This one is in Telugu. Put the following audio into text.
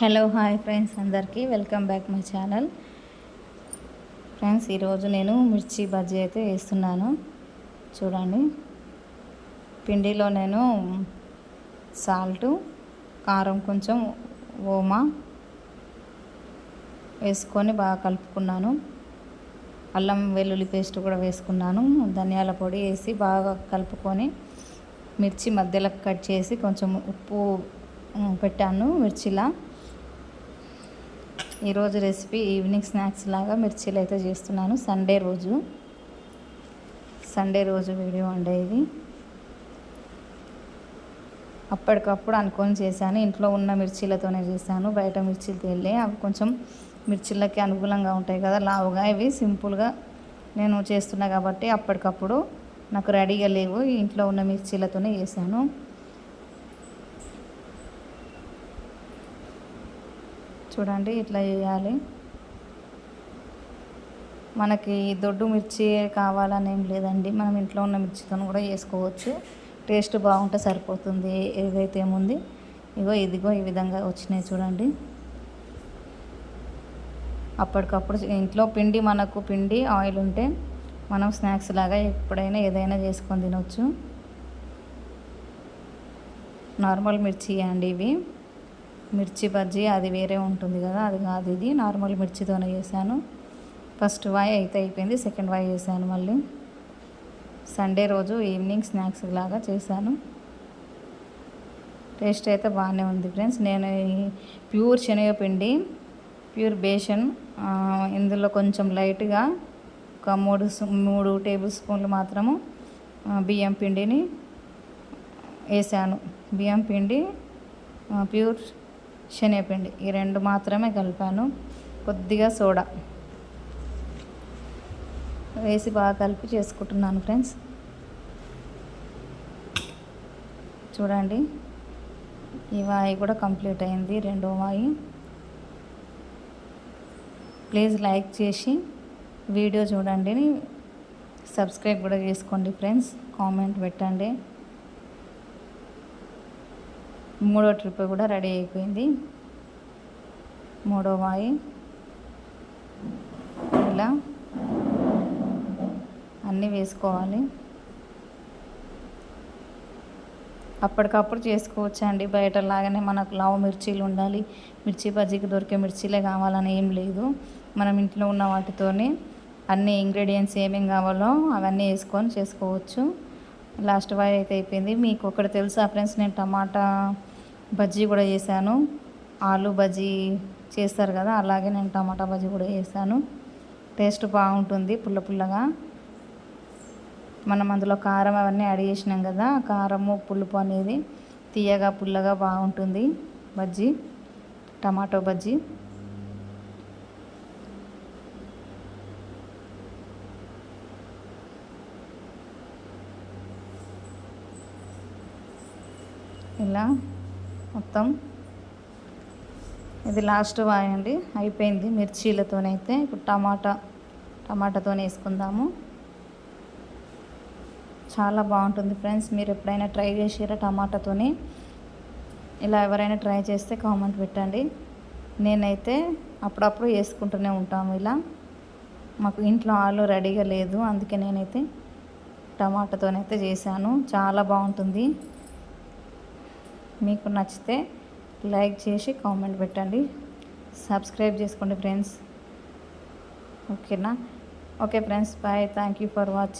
హలో హాయ్ ఫ్రెండ్స్ అందరికీ. Welcome back my channel. Friends ఈరోజు నేను మిర్చి బజ్జీ అయితే వేస్తున్నాను. చూడండి. పిండిలో నేను సాల్టు కారం కొంచెం ఓమా వేసుకొని బాగా కలుపుకున్నాను. అల్లం వెల్లుల్లి పేస్ట్ కూడా వేసుకున్నాను. ధనియాల పొడి వేసి బాగా కలుపుకొని మిర్చి మధ్యలో కట్ చేసి కొంచెం ఉప్పు పెట్టాను మిర్చిలా. ఈరోజు రెసిపీ ఈవినింగ్ స్నాక్స్ లాగా మిర్చీలు అయితే చేస్తున్నాను. సండే రోజు. సండే రోజు వీడియో అండే ఇది. అప్పటికప్పుడు అనుకొని చేశాను. ఇంట్లో ఉన్న మిర్చీలతోనే చేశాను. బయట మిర్చీలు తేలే అవి కొంచెం మిర్చీలకి అనుకూలంగా ఉంటాయి కదా. లావుగా ఇవి సింపుల్గా నేను చేస్తున్నా కాబట్టి అప్పటికప్పుడు నాకు రెడీగా లేవు. ఇంట్లో ఉన్న మిర్చీలతోనే చేశాను. చూడండి ఇట్లా చేయాలి. మనకి దొడ్డు మిర్చి కావాలని ఏం లేదండి. మనం ఇంట్లో ఉన్న మిర్చితో కూడా చేసుకోవచ్చు. టేస్ట్ బాగుంటే సరిపోతుంది. ఏదైతే ఏముంది ఇగో ఇదిగో ఈ విధంగా వచ్చినాయి చూడండి. అప్పటికప్పుడు ఇంట్లో పిండి మనకు పిండి ఆయిల్ ఉంటే మనం స్నాక్స్ లాగా ఎప్పుడైనా ఏదైనా చేసుకొని తినవచ్చు నార్మల్ మిర్చి అండి ఇవి. మిర్చి బజ్జీ అది వేరే ఉంటుంది కదా అది కాదు ఇది. నార్మల్ మిర్చితోనే చేశాను. ఫస్ట్ వై అయితే అయిపోయింది సెకండ్ వై చేశాను మళ్ళీ. సండే రోజు ఈవినింగ్ స్నాక్స్ లాగా చేశాను. టేస్ట్ అయితే బాగానే ఉంది ఫ్రెండ్స్. నేను ప్యూర్ శనగపిండి ప్యూర్ బేషన్ ఇందులో కొంచెం లైట్గా ఒక మూడు మూడు టేబుల్ స్పూన్లు మాత్రము బియ్యం పిండిని వేసాను బియ్యం పిండి ప్యూర్ శనగపిండి. ఈ రెండు మాత్రమే కలిపాను. కొద్దిగా సోడా. వేసి బాగా కలిపి చేసుకుంటున్నాను ఫ్రెండ్స్. చూడండి. ఈ వాయి కూడా కంప్లీట్ అయింది. రెండో వాయి. ప్లీజ్ లైక్ చేసి వీడియో చూడండి. సబ్స్క్రైబ్ కూడా చేసుకోండి ఫ్రెండ్స్. కామెంట్ పెట్టండి. మూడో ట్రిప్ కూడా రెడీ అయిపోయింది. మూడో వాయి. ఇలా అన్నీ వేసుకోవాలి. అప్పటికప్పుడు చేసుకోవచ్చు అండి బయట లాగానే మనకు లావు మిర్చీలు ఉండాలి. మిర్చి బజ్జీకి దొరికే మిర్చీలే కావాలని ఏం లేదు. మనం ఇంట్లో ఉన్న వాటితోనే అన్ని ఇంగ్రీడియంట్స్ ఏమేమి కావాలో అవన్నీ వేసుకొని చేసుకోవచ్చు. లాస్ట్ వై అయితే అయిపోయింది. మీకు ఒకటి తెలుసా ఫ్రెండ్స్ నేను టమాటా బజ్జీ కూడా చేశాను. ఆలు బజ్జీ చేస్తారు కదా అలాగే నేను టమాటా బజ్జీ కూడా చేశాను. టేస్ట్ బాగుంటుంది పుల్ల పుల్లగా. మనం అందులో కారం అవన్నీ యాడ్ చేసినాం కదా కారము పులుపు అనేది తీయగా పుల్లగా బాగుంటుంది బజ్జీ టమాటో బజ్జీ. ఇలా మొత్తం ఇది లాస్ట్ వాయండి అయిపోయింది మిర్చీలతోనైతే. ఇప్పుడు టమాటా టమాటాతో వేసుకుందాము. చాలా బాగుంటుంది ఫ్రెండ్స్. మీరు ఎప్పుడైనా ట్రై చేసారా టమాటాతోని? ఇలా ఎవరైనా ట్రై చేస్తే కామెంట్ పెట్టండి. నేనైతే అప్పుడప్పుడు వేసుకుంటూనే ఉంటాము ఇలా. మాకు ఇంట్లో ఆలు రెడీగా లేదు. అందుకే నేనైతే టమాటాతోనైతే చేశాను. చాలా బాగుంటుంది. మీకు నచ్చితే లైక్ చేసి కామెంట్ పెట్టండి. సబ్స్క్రైబ్ చేసుకోండి ఫ్రెండ్స్. ఓకేనా? Okay friends bye thank you for watching